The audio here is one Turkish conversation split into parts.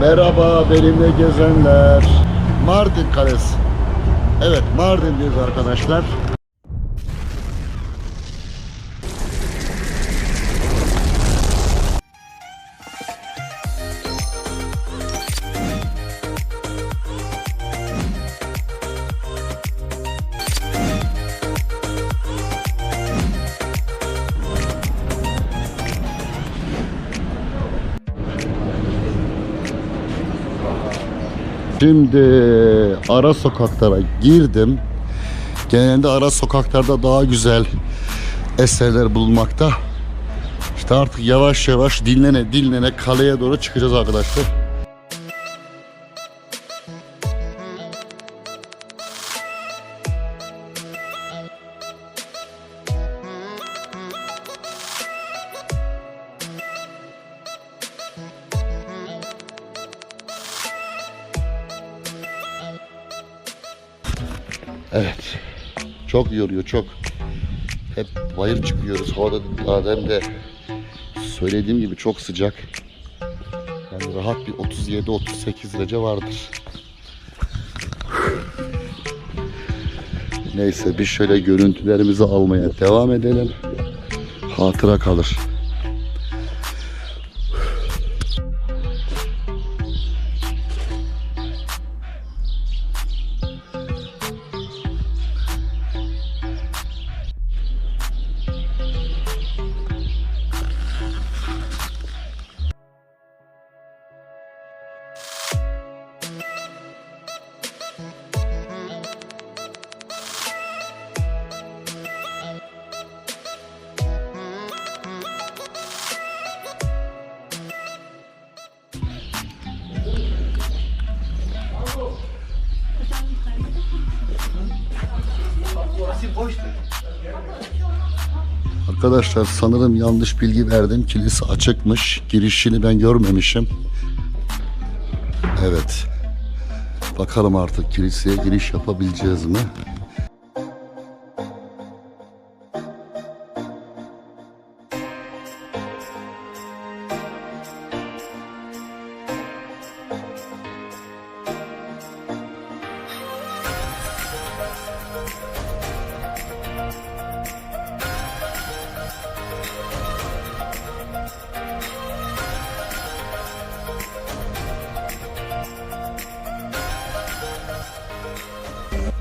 Merhaba benimle gezenler. Mardin Kalesi. Evet Mardin'deyiz arkadaşlar. Şimdi ara sokaklara girdim. Genelde ara sokaklarda daha güzel eserler bulunmakta. İşte artık yavaş yavaş dinlene dinlene kaleye doğru çıkacağız arkadaşlar. Evet. Çok yoruyor çok. Hep bayır çıkıyoruz. Havada madem de söylediğim gibi çok sıcak. Yani rahat bir 37-38 derece vardır. Neyse biz şöyle görüntülerimizi almaya devam edelim. Hatıra kalır. Arkadaşlar sanırım yanlış bilgi verdim. Kilise açıkmış. Girişini ben görmemişim. Evet. Bakalım artık kiliseye giriş yapabileceğiz mi?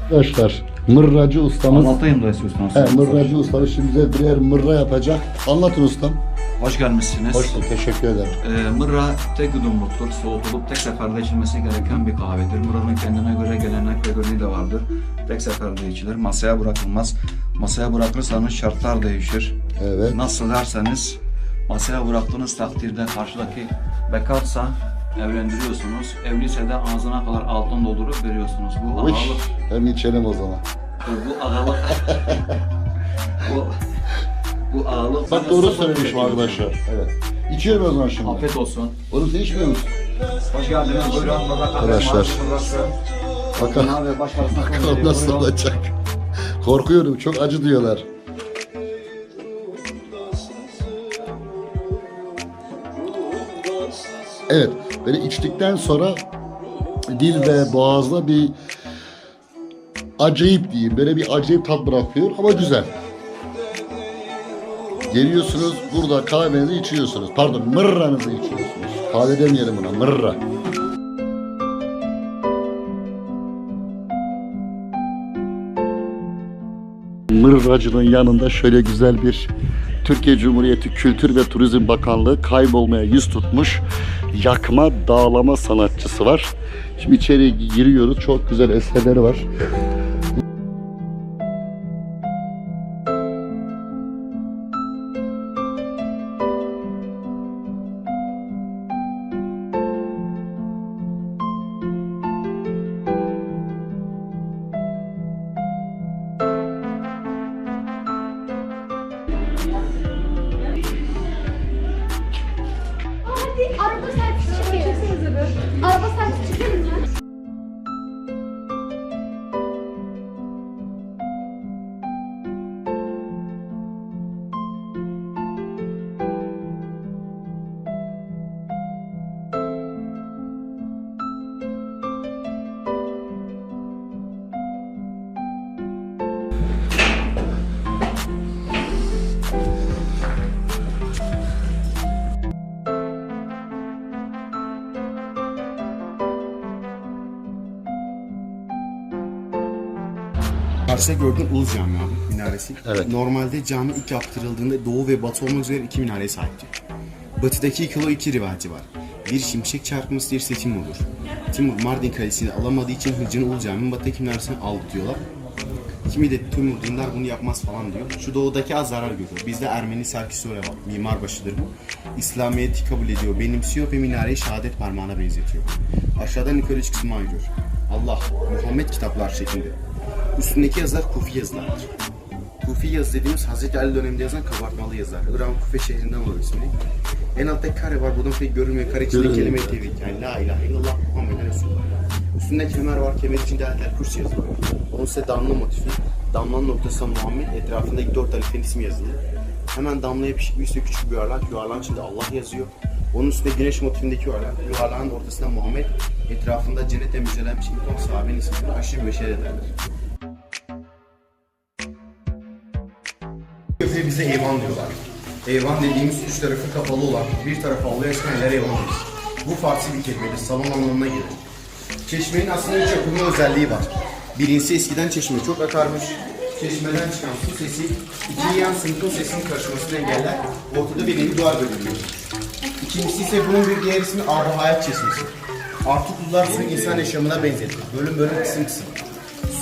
Arkadaşlar mırracı ustamız. Anlatayım da istiyorsanız. He, mırracı ustamız şimdi bize birer mırra yapacak. Anlatın ustam. Hoş gelmişsiniz. Hoş bulduk, teşekkür ederim. Ee, mırra tek yudumluktur. Soğutulup tek seferde içilmesi gereken bir kahvedir. Mırranın kendine göre gelenek ve göreneği de vardır. Tek seferde içilir. Masaya bırakılmaz. Masaya bırakırsanız şartlar değişir. Evet. Nasıl derseniz masaya bıraktığınız takdirde karşıdaki bekarsa evlendiriyorsunuz. Evliyse de ağzına kadar altın doldurup veriyorsunuz. Bu Uş, ağalık. hem içelim o zaman. Bu ağalık. bu, bu ağalık. Bak doğru söylemişim arkadaşlar. Evet. İçiyorum o zaman şimdi. Afiyet olsun. Oğlum sen içmiyor musun? Hoş geldiniz. Buyurun. Arkadaşlar. Bakalım, bakalım nasıl olacak. Korkuyorum çok acı diyorlar. Evet, böyle içtikten sonra dil ve boğazda bir acayip diyeyim, böyle bir acayip tat bırakıyor ama güzel. Geliyorsunuz burada kahvenizi içiyorsunuz. Pardon mırranızı içiyorsunuz. Kahve demeyelim buna mırra. Mırracının yanında şöyle güzel bir Türkiye Cumhuriyeti Kültür ve Turizm Bakanlığı kaybolmaya yüz tutmuş yakma dağlama sanatçısı var. Şimdi içeri giriyoruz. Çok güzel eserleri var. Karşıda gördüğün Ulus Cami abi minaresi. Evet. Normalde cami ilk yaptırıldığında doğu ve batı olmak üzere iki minareye sahipti. Batıdaki kilo iki rivayeti var. Bir şimşek çarpması diğerisi Timur'dur. Timur Mardin kalesini alamadığı için Hıcı'nın Ulu Cami'nin batıdaki minaresini aldı diyorlar. Kimi de Timur dindar bunu yapmaz falan diyor. Şu doğudaki az zarar görüyor. Bizde Ermeni Serkisöre var. Mimar başıdır bu. İslamiyet'i kabul ediyor, benimsiyor ve minareyi şehadet parmağına benzetiyor. Aşağıdan yukarı kısmı ayırıyor. Allah, Muhammed kitaplar şeklinde. Üstündeki yazılar Kufi yazılardır. Kufi yazı dediğimiz Hazreti Ali döneminde yazılan kabartmalı yazılar. İran Kufe şehrinden alıyor ismini. En altta kare var. Buradan pek görünmüyor. Kare içinde kelime-i tevhid. Yani la ilahe illallah Muhammeden Resulullah. Üstünde kemer var. Kemer içinde Ayetel Kürsi yazılı. Onun ise damla motifi. Damlanın ortasında Muhammed. Etrafındaki dört harflerin ismi yazılı. Hemen damla yapışık bir üstte küçük bir yuvarlak. Yuvarlağın içinde Allah yazıyor. Onun üstünde güneş motifindeki yuvarlak. Yuvarlağın ortasında Muhammed. Etrafında cennete müjdelenmiş ilk on sahabenin ismini aşırı meşer ederler. Köpeğe bize eyvan diyorlar. Eyvan dediğimiz üç tarafı kapalı olan, bir tarafı Allah'a esmeyenler eyvan. Bu farklı bir kelimedir, salon anlamına gelir. Çeşmenin aslında üç yapımı özelliği var. Birincisi eskiden çeşme çok akarmış. Çeşmeden çıkan su sesi, iki yan sınıfın sesinin karışmasını engeller. Ortada bir nevi duvar bölünüyor. İkincisi ise bunun bir diğer ismi hayat çeşmesi. Artı kullar suyu insan yaşamına benzetir. Bölüm bölüm kısım kısım.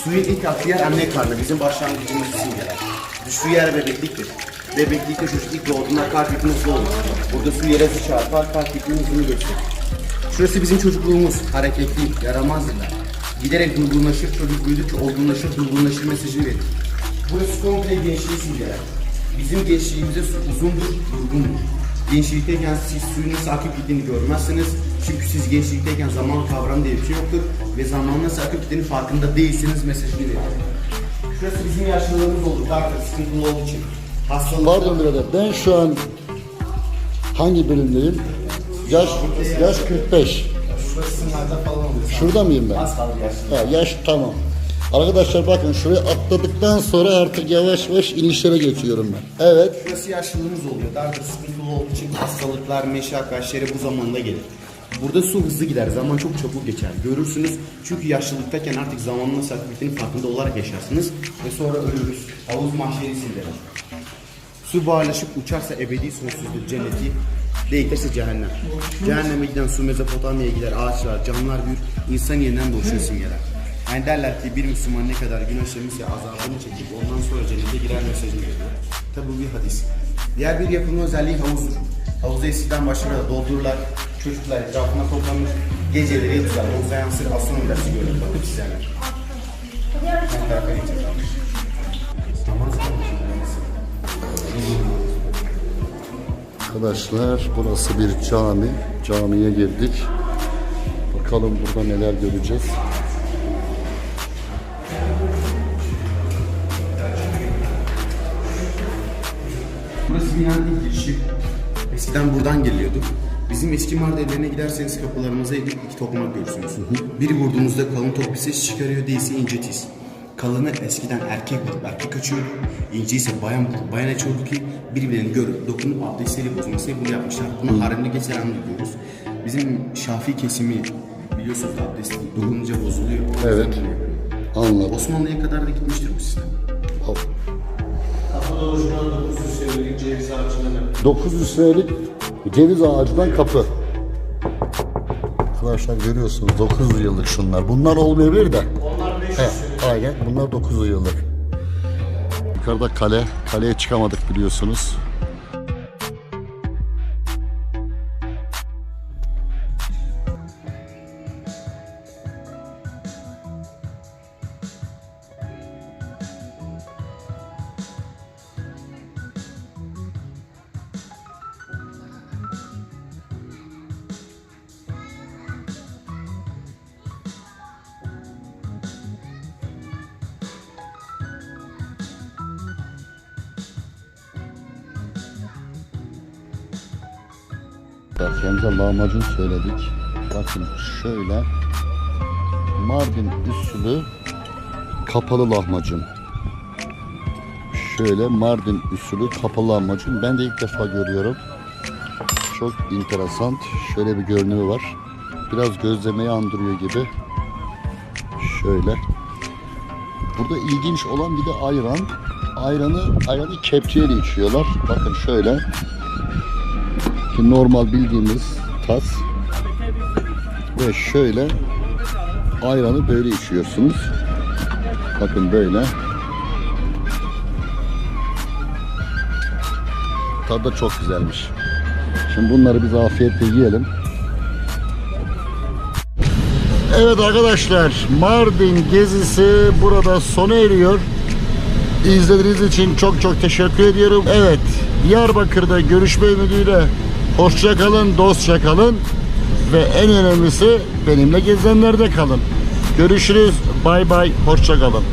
Suyun ilk aklı yer anne karnı, bizim başlangıcımız simgeler. Düştüğü yer bebekliktir. Bebeklikte çocuk ilk doğduğunda kalp ritmi hızlı olur. Burada su yere çarpar, kalp ritmi hızını gösterir. Şurası bizim çocukluğumuz, hareketli, yaramazdırlar. Giderek durgunlaşır, çocuk büyüdükçe olgunlaşır, durgunlaşır mesajını verir. Burası komple gençliği simgeler. Bizim gençliğimizde su uzundur, durgundur. Gençlikteyken siz suyun nasıl akıp gittiğini görmezsiniz. Çünkü siz gençlikteyken zaman kavramı diye bir şey yoktur. Ve zaman nasıl akıp gittiğini farkında değilsiniz mesajını verir. Şurası bizim yaşlılığımız oldu. Artık sıkıntılı olduğu için. Hastalık. Pardon birader ben şu an hangi bölümdeyim? Yaş, yaş 45. Şurası sınırlarda falan oluyor. Şurada mıyım ben? Az kaldı yaşlı. Ha, yaş tamam. Arkadaşlar bakın şuraya atladıktan sonra artık yavaş yavaş inişlere geçiyorum ben. Evet. Şurası yaşlılığımız oluyor. Dardır sıkıntılı olduğu için hastalıklar, meşak, şere bu zamanında gelir. Burada su hızlı gider. Zaman çok çabuk geçer. Görürsünüz. Çünkü yaşlılıktayken artık akıp gittiğini farkında olarak yaşarsınız. Ve sonra ölürüz. Havuz mahşeri sildirir. Su bağlaşıp uçarsa ebedi sonsuzluk cenneti değilse cehennem. Cehenneme giden su Mezopotamya'ya gider ağaçlar, canlılar büyür, insan yeniden doğuşunu simgeler. Yani derler ki bir Müslüman ne kadar günah işlemişse azabını çekip ondan sonra cennete girer mesajını veriyor. Tabi bu bir hadis. Diğer bir yapımı özelliği havuzdur. Havuzu eskiden başlarına doldururlar, çocuklar etrafına toplanır, geceleri yatılar, havuza yansır, aslan dersi görülür, bakıp kılmış. Arkadaşlar burası bir cami. Camiye girdik. Bakalım burada neler göreceğiz. Burası binanın ilk girişi. Eskiden buradan geliyorduk. Bizim eski mağaralarına giderseniz kapılarımıza gidip iki tokmak görürsünüz. Biri vurduğunuzda kalın tok bir ses çıkarıyor, değilse ince tiz. Kalını eskiden erkek vurup erkek açıyordu. İnce ise bayan vurup bayan açıyordu ki birbirlerini görüp dokunup abdestleri bozmasıyla bunu yapmışlar. Bunu haremde geçer diyoruz. Bizim Şafii kesimi biliyorsunuz abdest dokununca bozuluyor. Evet. Anladım. Osmanlı'ya kadar da gitmiştir bu sistem. Hop. Kapıda oluşturan 900 senelik ceviz ağacından 900 senelik ceviz ağacından kapı. Arkadaşlar görüyorsunuz 900 yıllık şunlar. Bunlar olmayabilir de. Onlar 500 He, aynen bunlar 900 yıllık. Yukarıda kale. Kaleye çıkamadık biliyorsunuz. Kendimize lahmacun söyledik. Bakın şöyle Mardin usulü kapalı lahmacun. Şöyle Mardin usulü kapalı lahmacun. Ben de ilk defa görüyorum. Çok enteresan. Şöyle bir görünümü var. Biraz gözlemeyi andırıyor gibi. Şöyle. Burada ilginç olan bir de ayran. Ayranı, ayranı kepçeyle içiyorlar. Bakın şöyle. Normal bildiğimiz tas. Ve şöyle ayranı böyle içiyorsunuz. Bakın böyle. Tadı da çok güzelmiş. Şimdi bunları biz afiyetle yiyelim. Evet arkadaşlar Mardin gezisi burada sona eriyor. İzlediğiniz için çok çok teşekkür ediyorum. Evet Diyarbakır'da görüşme ümidiyle hoşça kalın, dostça kalın ve en önemlisi benimle gezenlerde kalın. Görüşürüz. Bay bay. Hoşça kalın.